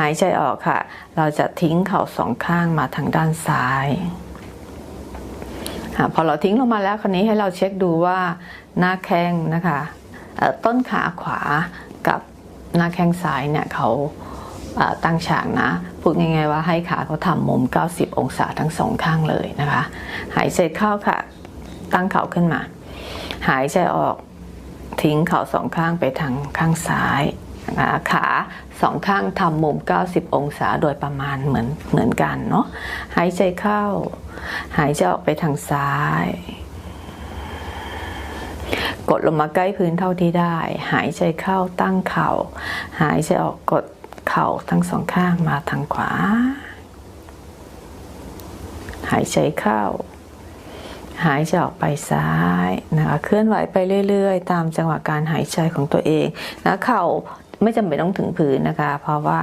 หายใจออกค่ะ เราจะทิ้งเข่าสองข้างมาทางด้านซ้ายอะพอเราทิ้งลงมาแล้วคราวนี้ให้เราเช็คดูว่าหน้าแข้งนะคะต้นขาขวากับหน้าแข้งซ้ายเนี่ยเขาตั้งฉากนะพูดง่ายๆว่าให้ขาเขาทำมุม 90 องศาทั้งสองข้างเลยนะคะ หายใจเข้าค่ะ ตั้งเข่าขึ้นมา หายใจออกทิ้งเข่าสองข้างไปทางข้างซ้าย ขาสองข้างทำมุม 90 องศาโดยประมาณเหมือนเหมือนกันเนาะหายใจเข้า หายใจออกไปทางซ้าย กดลงมาใกล้พื้นเท่าที่ได้ หายใจเข้าตั้งเข่า หายใจออกกดเข่าทั้งสองข้างมาทางขวา หายใจเข้า หายใจออกไปซ้ายนะคะเคลื่อนไหวไปเรื่อย ๆ ตามจังหวะการหายใจของตัวเองนะเข่าไม่จำเป็นต้องถึงพื้นนะคะ เพราะว่า